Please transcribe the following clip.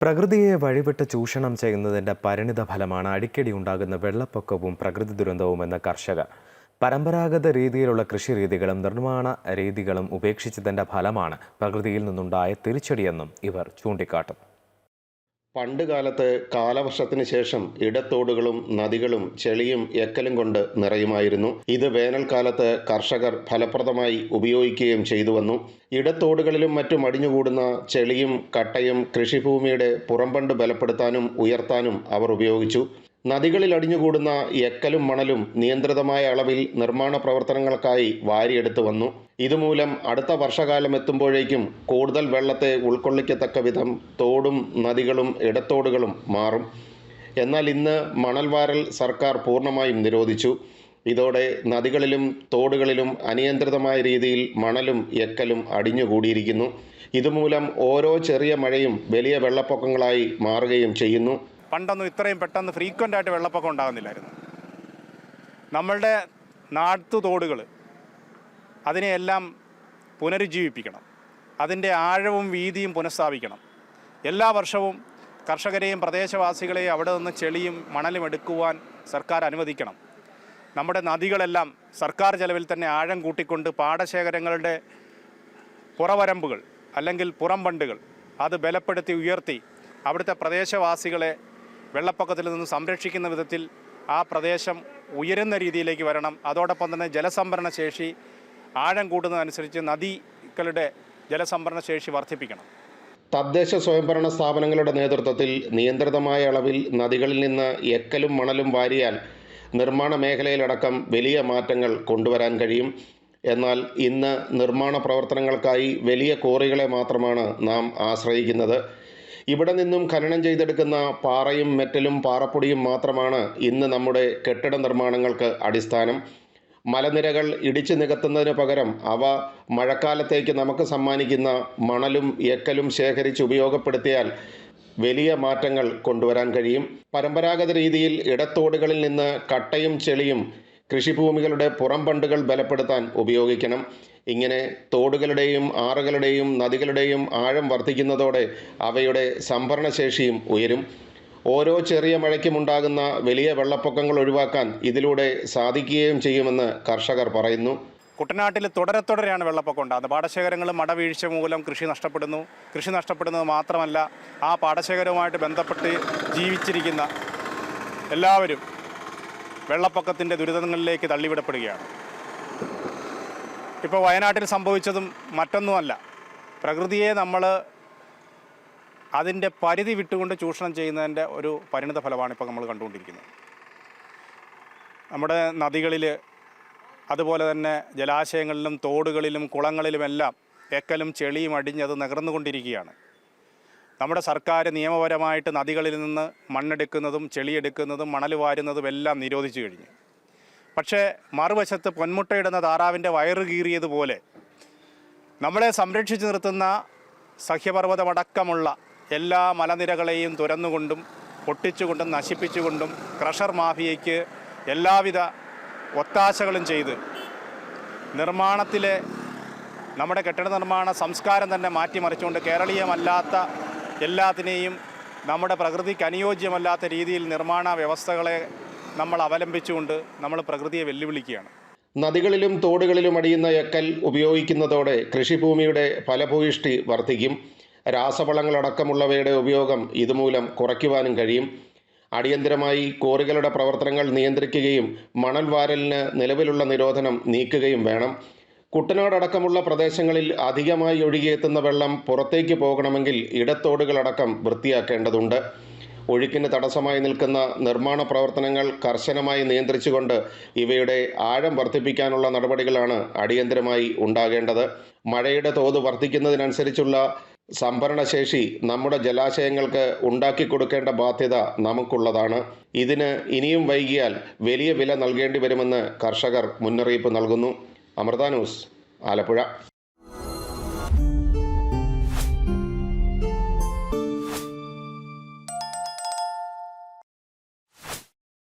പ്രകൃതിയെ വഴിവിട്ട് ചൂഷണം ചെയ്യുന്നതിന്റെ പരിണിത ഫലമാണ് അടിക്കടി ഉണ്ടാകുന്ന വെള്ളപ്പൊക്കവും പ്രകൃതി ദുരന്തവും എന്ന കർഷകർ പരമ്പരാഗത രീതിയിലുള്ള കൃഷി രീതികളും നിർമ്മാണ രീതികളും ഉപേക്ഷിച്ചതിന്റെ ഫലമാണ് പ്രകൃതിയിൽ നിന്നുണ്ടായ തിരിച്ചടിയെന്നും ഇവർ ചൂണ്ടിക്കാട്ടും. പണ്ട് കാലത്ത് കാലവർഷത്തിന് ശേഷം ഇടത്തോടുകളും നദികളും ചെളിയും എക്കലും കൊണ്ട് നിറയുമായിരുന്നു. ഇത് വേനൽക്കാലത്ത് കർഷകർ ഫലപ്രദമായി ഉപയോഗിക്കുകയും ചെയ്തു വന്നു. ഇടത്തോടുകളിലും മറ്റും അടിഞ്ഞുകൂടുന്ന ചെളിയും കട്ടയും കൃഷിഭൂമിയുടെ പുറംപണ്ട് ബലപ്പെടുത്താനും ഉയർത്താനും അവർ ഉപയോഗിച്ചു. നദികളിൽ അടിഞ്ഞുകൂടുന്ന എക്കലും മണലും നിയന്ത്രിതമായ അളവിൽ നിർമ്മാണ പ്രവർത്തനങ്ങൾക്കായി വാരിയെടുത്തു വന്നു. ഇതുമൂലം അടുത്ത വർഷകാലം എത്തുമ്പോഴേക്കും കൂടുതൽ വെള്ളത്തെ ഉൾക്കൊള്ളിക്കത്തക്ക വിധം തോടും നദികളും ഇടത്തോടുകളും മാറും. എന്നാൽ ഇന്ന് മണൽവാരൽ സർക്കാർ പൂർണമായും നിരോധിച്ചു. ഇതോടെ നദികളിലും തോടുകളിലും അനിയന്ത്രിതമായ രീതിയിൽ മണലും എക്കലും അടിഞ്ഞുകൂടിയിരിക്കുന്നു. ഇതുമൂലം ഓരോ ചെറിയ മഴയും വലിയ വെള്ളപ്പൊക്കങ്ങളായി മാറുകയും ചെയ്യുന്നു. പണ്ടൊന്നും ഇത്രയും പെട്ടെന്ന് ഫ്രീക്വന്റ് ആയിട്ട് വെള്ളപ്പൊക്കം ഉണ്ടാകുന്നില്ലായിരുന്നു. നമ്മളുടെ നാട്ടു തോടുകൾ അതിനെയെല്ലാം പുനരുജ്ജീവിപ്പിക്കണം. അതിന്റെ ആഴവും വീതിയും പുനഃസ്ഥാപിക്കണം. എല്ലാ വർഷവും കർഷകരെയും പ്രദേശവാസികളെയും അവിടെ നിന്ന് ചെളിയും മണലും എടുക്കുവാൻ സർക്കാർ അനുവദിക്കണം. നമ്മുടെ നദികളെല്ലാം സർക്കാർ ചെലവിൽ തന്നെ ആഴം കൂട്ടിക്കൊണ്ട് പാടശേഖരങ്ങളുടെ പുറവരമ്പുകൾ അല്ലെങ്കിൽ പുറംബണ്ടുകൾ അത് ബലപ്പെടുത്തി ഉയർത്തി അവിടുത്തെ പ്രദേശവാസികളെ വെള്ളപ്പൊക്കത്തിൽ നിന്ന് സംരക്ഷിക്കുന്ന വിധത്തിൽ ആ പ്രദേശം ഉയരുന്ന രീതിയിലേക്ക് വരണം. അതോടൊപ്പം തന്നെ ജലസംഭരണ ശേഷി ആഴം കൂടുന്നതനുസരിച്ച് നദികളുടെ ജലസംഭരണ ശേഷി വർദ്ധിപ്പിക്കണം. തദ്ദേശ സ്വയംഭരണ സ്ഥാപനങ്ങളുടെ നേതൃത്വത്തിൽ നിയന്ത്രിതമായ അളവിൽ നദികളിൽ നിന്ന് എക്കലും മണലും വാരിയാൽ നിർമ്മാണ മേഖലയിലടക്കം വലിയ മാറ്റങ്ങൾ കൊണ്ടുവരാൻ കഴിയും. എന്നാൽ ഇന്ന് നിർമ്മാണ പ്രവർത്തനങ്ങൾക്കായി വലിയ കോറികളെ മാത്രമാണ് നാം ആശ്രയിക്കുന്നത്. ഇവിടെ നിന്നും ഖനനം ചെയ്തെടുക്കുന്ന പാറയും മെറ്റലും പാറപ്പൊടിയും മാത്രമാണ് ഇന്ന് നമ്മുടെ കെട്ടിട നിർമ്മാണങ്ങൾക്ക് അടിസ്ഥാനം. മലനിരകൾ ഇടിച്ചു നികത്തുന്നതിന് പകരം അവ മഴക്കാലത്തേക്ക് നമുക്ക് സമ്മാനിക്കുന്ന മണലും എക്കലും ശേഖരിച്ച് ഉപയോഗപ്പെടുത്തിയാൽ വലിയ മാറ്റങ്ങൾ കൊണ്ടുവരാൻ കഴിയും. പരമ്പരാഗത രീതിയിൽ ഇടത്തോടുകളിൽ നിന്ന് കട്ടയും ചെളിയും കൃഷിഭൂമികളുടെ പുറംപണ്ടുകൾ ബലപ്പെടുത്താൻ ഉപയോഗിക്കണം. ഇങ്ങനെ തോടുകളുടെയും ആറുകളുടെയും നദികളുടെയും ആഴം വർദ്ധിക്കുന്നതോടെ അവയുടെ സംഭരണശേഷിയും ഉയരും. ഓരോ ചെറിയ മഴയ്ക്കുമുണ്ടാകുന്ന വലിയ വെള്ളപ്പൊക്കങ്ങൾ ഒഴിവാക്കാൻ ഇതിലൂടെ സാധിക്കുകയും ചെയ്യുമെന്ന് കർഷകർ പറയുന്നു. കുട്ടനാട്ടിൽ തുടരെ തുടരെയാണ് വെള്ളപ്പൊക്കം ഉണ്ടാകുന്നത്. പാടശേഖരങ്ങൾ മടവീഴ്ച മൂലം കൃഷി നഷ്ടപ്പെടുന്നു. കൃഷി നഷ്ടപ്പെടുന്നത് മാത്രമല്ല ആ പാടശേഖരവുമായിട്ട് ബന്ധപ്പെട്ട് ജീവിച്ചിരിക്കുന്ന എല്ലാവരും വെള്ളപ്പൊക്കത്തിന്റെ ദുരിതങ്ങളിലേക്ക് തള്ളിവിടപ്പെടുകയാണ്. ഇപ്പോൾ വയനാട്ടിൽ സംഭവിച്ചതും മറ്റൊന്നുമല്ല. പ്രകൃതിയെ നമ്മൾ അതിന്റെ പരിധി വിട്ടുകൊണ്ട് ചൂഷണം ചെയ്യുന്നതിന്റെ ഒരു പരിണിത ഫലമാണ് ഇപ്പോൾ നമ്മൾ കണ്ടുകൊണ്ടിരിക്കുന്നത്. നമ്മുടെ നദികളിൽ അതുപോലെ തന്നെ ജലാശയങ്ങളിലും തോടുകളിലും കുളങ്ങളിലുമെല്ലാം എക്കലും ചെളിയും അടിഞ്ഞത് നികർന്നുകൊണ്ടിരിക്കുകയാണ്. നമ്മുടെ സർക്കാർ നിയമപരമായിട്ട് നദികളിൽ നിന്ന് മണ്ണെടുക്കുന്നതും ചെളിയെടുക്കുന്നതും മണൽ വാരുന്നതും എല്ലാം നിരോധിച്ചു കഴിഞ്ഞു. പക്ഷേ മറുവശത്ത് പൊന്മുട്ടയിടുന്ന താറാവിന്റെ വയറ് കീറിയതുപോലെ നമ്മളെ സംരക്ഷിച്ചു നിർത്തുന്ന സഹ്യപർവതമടക്കമുള്ള എല്ലാ മലനിരകളെയും തുരന്നുകൊണ്ടും പൊട്ടിച്ചുകൊണ്ടും നശിപ്പിച്ചുകൊണ്ടും ക്രഷർ മാഫിയയ്ക്ക് എല്ലാവിധ ഒത്താശകളും ചെയ്ത് നിർമ്മാണത്തിലെ നമ്മുടെ കെട്ടിട നിർമ്മാണ സംസ്കാരം തന്നെ മാറ്റിമറിച്ചുകൊണ്ട് കേരളീയമല്ലാത്ത എല്ലാത്തിനെയും നമ്മുടെ പ്രകൃതിക്ക് അനുയോജ്യമല്ലാത്ത രീതിയിൽ നിർമ്മാണ വ്യവസ്ഥകളെ നമ്മൾ അവലംബിച്ചുകൊണ്ട് നമ്മൾ പ്രകൃതിയെ വെല്ലുവിളിക്കുകയാണ്. നദികളിലും തോടുകളിലും അടിയുന്ന എക്കൽ ഉപയോഗിക്കുന്നതോടെ കൃഷിഭൂമിയുടെ ഫലഭൂയിഷ്ടി വർദ്ധിക്കും. രാസവളങ്ങളടക്കമുള്ളവയുടെ ഉപയോഗം ഇതുമൂലം കുറയ്ക്കുവാനും കഴിയും. അടിയന്തരമായി കോറികളുടെ പ്രവർത്തനങ്ങൾ നിയന്ത്രിക്കുകയും മണൽ വാരലിന് നിലവിലുള്ള നിരോധനം നീക്കുകയും വേണം. കുട്ടനാടടക്കമുള്ള പ്രദേശങ്ങളിൽ അധികമായി ഒഴുകിയെത്തുന്ന വെള്ളം പുറത്തേക്ക് പോകണമെങ്കിൽ ഇടത്തോടുകളടക്കം വൃത്തിയാക്കേണ്ടതുണ്ട്. ഒഴുക്കിന് തടസ്സമായി നിൽക്കുന്ന നിർമ്മാണ പ്രവർത്തനങ്ങൾ കർശനമായി നിയന്ത്രിച്ചുകൊണ്ട് ഇവയുടെ ആഴം വർദ്ധിപ്പിക്കാനുള്ള നടപടികളാണ് അടിയന്തരമായി ഉണ്ടാകേണ്ടത്. മഴയുടെ തോത് വർദ്ധിക്കുന്നതിനനുസരിച്ചുള്ള സംഭരണശേഷി നമ്മുടെ ജലാശയങ്ങൾക്ക് ഉണ്ടാക്കി കൊടുക്കേണ്ട ബാധ്യത നമുക്കുള്ളതാണ്. ഇതിന് ഇനിയും വൈകിയാൽ വലിയ വില നൽകേണ്ടി വരുമെന്ന് കർഷകർ മുന്നറിയിപ്പ് നൽകുന്നു. അമൃത ന്യൂസ് ആലപ്പുഴ.